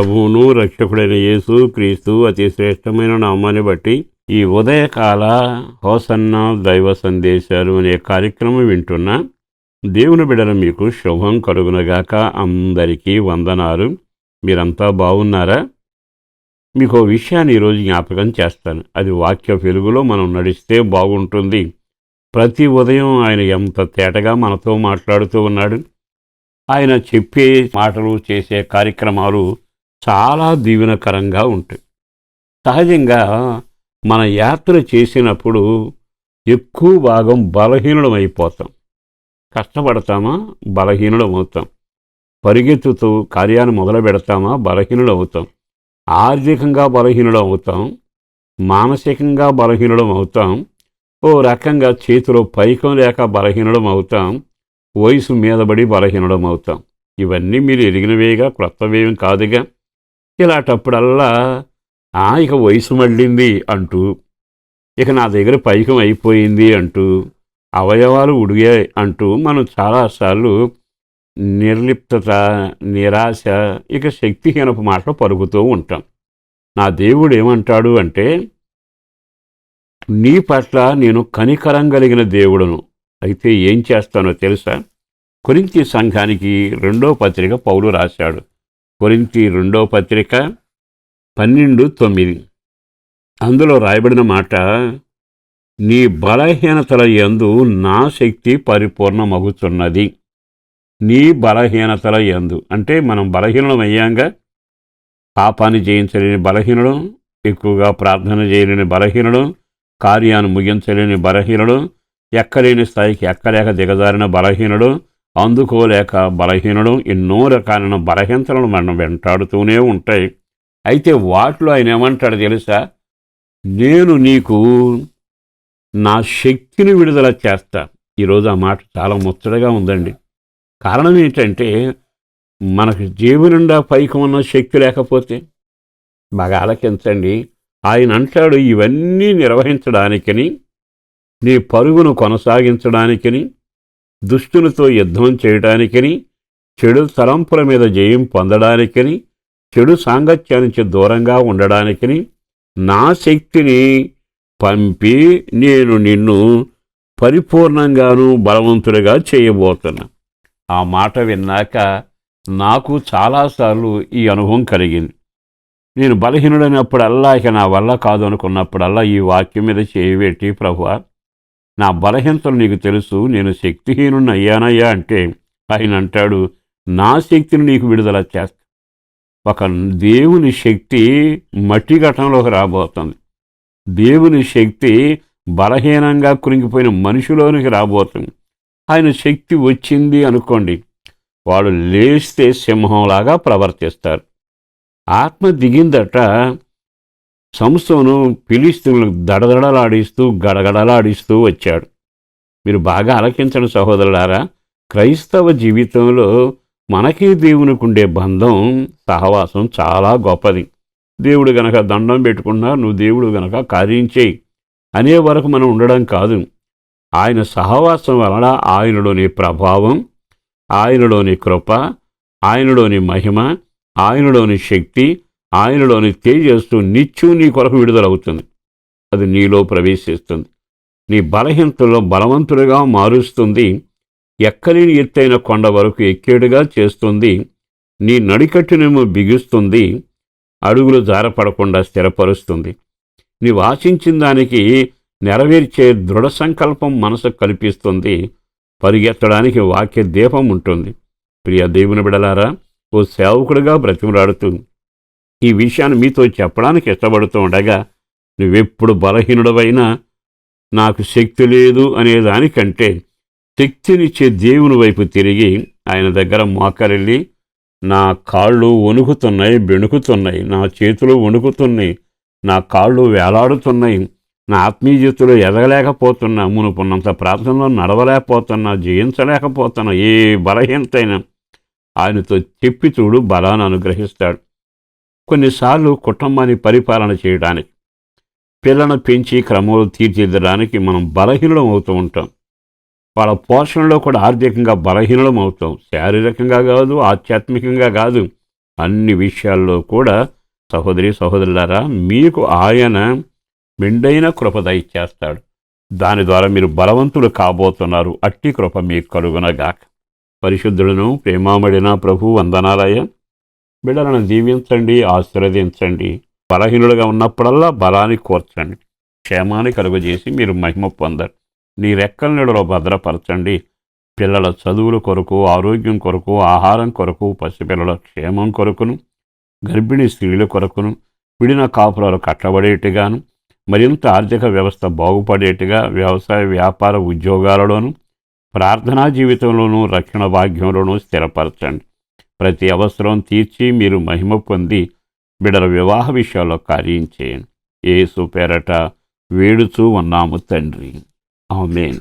ప్రభువును రక్షకుడైన యేసు క్రీస్తు అతి శ్రేష్టమైన నామాన్ని బట్టి ఈ ఉదయకాల హోసన్న దైవ సందేశాలు అనే కార్యక్రమం వింటున్న దేవుని బిడల మీకు శుభం కలుగునగాక అందరికీ వందనాలు. మీరంతా బాగున్నారా? మీకు ఓ విషయాన్ని ఈరోజు జ్ఞాపకం చేస్తాను. అది వాక్య వెలుగులో మనం నడిస్తే బాగుంటుంది. ప్రతి ఉదయం ఆయన ఎంత తేటగా మనతో మాట్లాడుతూ ఉన్నాడు. ఆయన చెప్పే మాటలు చేసే కార్యక్రమాలు చాలా దీవెనకరంగా ఉంటాయి. సహజంగా మన యాత్ర చేసినప్పుడు ఎక్కువ భాగం బలహీనులం అయిపోతాం కష్టపడతామా? బలహీనులం అవుతాం పరిగెత్తుతూ కార్యాన్ని మొదలు పెడతామా బలహీనులం అవుతాం ఆర్థికంగా బలహీనులం అవుతాం మానసికంగా బలహీనులం అవుతాం ఓ రకంగా చేతిలో పైకం లేక బలహీనులం అవుతాం వయసు మీదబడి బలహీనులం అవుతాం ఇవన్నీ మీరు ఎరిగినవేగా క్రొత్తవేం కాదుగా. ఇలాటప్పుడల్లా "ఆ, ఇక వయసు మళ్ళింది అంటూ ఇక నా దగ్గర పైకం అయిపోయింది అంటూ అవయవాలు ఉడిగాయి అంటూ మనం చాలాసార్లు నిర్లిప్తత నిరాశ ఇక శక్తిహీనపు మాటలు పరుగుతూ ఉంటాం. నా దేవుడు ఏమంటాడు అంటే నీ పట్ల నేను కనికరం కలిగిన దేవుడును. అయితే ఏం చేస్తానో తెలుసా? కొరింతి సంఘానికి రెండో పత్రిక పౌలు రాశాడు. కొరింతి రెండో పత్రిక పన్నెండు తొమ్మిది. అందులో రాయబడిన మాట నీ బలహీనతల యందు నా శక్తి పరిపూర్ణమగుతున్నది. నీ బలహీనతల యందు. అంటే మనం బలహీనం అయ్యాంగా పాపాన్ని జయించలేని బలహీనడం ఎక్కువగా ప్రార్థన చేయలేని బలహీనడం కార్యాన్ని ముగించలేని బలహీనడం ఎక్కలేని స్థాయికి ఎక్కలేక దిగజారిన బలహీనడం అందుకోలేక బలహీనడం ఎన్నో రకాలైన బలహీనతలను మనం వెంటాడుతూనే ఉంటాయి. అయితే వాటిలో ఆయన ఏమంటాడు తెలుసా? నేను నీకు నా శక్తిని విడుదల చేస్తా. ఈరోజు ఆ మాట చాలా ముచ్చటగా ఉందండి. కారణం ఏంటంటే మనకు జేబు నిండా పైకి ఉన్న శక్తి లేకపోతే బాగా ఆలకించండి. ఆయన అంటాడు ఇవన్నీ నిర్వహించడానికని నీ పరుగును కొనసాగించడానికని దుష్టునితో యుద్ధం చేయటానికని చెడు తలంపుల మీద జయం పొందడానికని చెడు సాంగత్యానికి దూరంగా ఉండడానికని నా శక్తిని పంపి నేను నిన్ను పరిపూర్ణంగాను బలవంతుడిగా చేయబోతున్నా. ఆ మాట విన్నాక నాకు చాలాసార్లు ఈ అనుభవం కలిగింది. నేను బలహీనుడైనప్పుడల్లా ఇక నా వల్ల కాదు అనుకున్నప్పుడల్లా ఈ వాక్యం మీద చేయబెట్టి ప్రభువా నా బలహీనతలు నీకు తెలుసు నేను శక్తిహీనుని అయ్యానయ్యా అంటే ఆయన అంటాడు నా శక్తిని నీకు విడుదల చేస్తా. ఒక దేవుని శక్తి మట్టి ఘటనలోకి రాబోతుంది. దేవుని శక్తి బలహీనంగా కురింగిపోయిన మనిషిలోనికి రాబోతుంది. ఆయన శక్తి వచ్చింది అనుకోండి వాడు లేస్తే సింహంలాగా ప్రవర్తిస్తారు. ఆత్మ దిగిందట సంస్థను పిలిస్తులకు దడదడలాడిస్తూ గడగడలాడిస్తూ వచ్చాడు. మీరు బాగా ఆలకించండి సహోదరులారా క్రైస్తవ జీవితంలో మనకి దేవునికి ఉండే బంధం సహవాసం చాలా గొప్పది. దేవుడు గనక దండం పెట్టుకున్నా నువ్వు దేవుడు గనక కార్యం చేయి. అనే వరకు మనం ఉండడం కాదు. ఆయన సహవాసం వలన ఆయనలోని ప్రభావం ఆయనలోని కృప ఆయనలోని మహిమ ఆయనలోని శక్తి ఆయనలోని తేజస్సు నిత్యం నీ కొరకు విడుదలవుతుంది. అది నీలో ప్రవేశిస్తుంది. నీ బలహీనతలో బలవంతుడిగా మారుస్తుంది. ఎక్కలేని ఎత్తైన కొండ వరకు ఎక్కేడుగా చేస్తుంది. నీ నడికట్టునేమో బిగుస్తుంది. అడుగులు జారపడకుండా స్థిరపరుస్తుంది. నీవు ఆశించిన దానికి నెరవేర్చే దృఢ సంకల్పం మనసు కల్పిస్తుంది. పరిగెత్తడానికి వాక్య దీపం ఉంటుంది. ప్రియ దేవుని బిడలారా ఓ సేవకుడిగా బ్రతిమలాడుతూ ఈ విషయాన్ని మీతో చెప్పడానికి ఇష్టపడుతూ ఉండగా నువ్వెప్పుడు బలహీనుడవైనా నాకు శక్తి లేదు అనేదానికంటే శక్తినిచ్చే దేవుని వైపు తిరిగి ఆయన దగ్గర మోకరెళ్ళి నా కాళ్ళు వణుకుతున్నాయి బెణుకుతున్నాయి నా చేతులు వణుకుతున్నాయి నా కాళ్ళు వేలాడుతున్నాయి నా ఆత్మీయ జీవితంలో ఎదగలేకపోతున్నా మునుపున్నంత ప్రార్థనలో నడవలేకపోతున్నా జయించలేకపోతున్నా ఏ బలహీనతైనా ఆయనతో చెప్పి చూడు బలాన్ని అనుగ్రహిస్తాడు. కొన్నిసార్లు కుటుంబాన్ని పరిపాలన చేయడానికి పిల్లలను పెంచి క్రమంలో తీర్చిదిద్దడానికి మనం బలహీనం అవుతూ ఉంటాం. వాళ్ళ పోషణలో కూడా ఆర్థికంగా బలహీనం అవుతాం. శారీరకంగా కాదు ఆధ్యాత్మికంగా కాదు అన్ని విషయాల్లో కూడా సహోదరి సహోదరులారా మీకు ఆయన మెండైన కృప దయచేస్తాడు. దాని ద్వారా మీరు బలవంతులు కాబోతున్నారు. అట్టి కృప మీకు కలుగునగాక. పరిశుద్ధులను ప్రేమామడిన ప్రభు వందనాలయ బిడ్డలను దీవించండి ఆశీర్వదించండి. బలహీనులుగా ఉన్నప్పుడల్లా బలాన్ని కోర్చండి. క్షేమాన్ని కలుగజేసి మీరు మహిమ పొందండి. నీ రెక్కల నీడలో భద్రపరచండి. పిల్లల చదువుల కొరకు ఆరోగ్యం కొరకు ఆహారం కొరకు పసిపిల్లల క్షేమం కొరకును గర్భిణీ స్త్రీల కొరకును విడిన కాపురాలు కట్టబడేట్టుగాను మరింత ఆర్థిక వ్యవస్థ బాగుపడేట్టుగా వ్యవసాయ వ్యాపార ఉద్యోగాలలోనూ ప్రార్థనా జీవితంలోనూ రక్షణ భాగ్యంలోనూ స్థిరపరచండి. ప్రతి అవసరం తీర్చి మీరు మహిమ పొంది బిడల వివాహ విషయంలో కార్యం చేయండి. ఏసు పేరట వేడుచూ ఉన్నాము తండ్రి. ఆమెన్.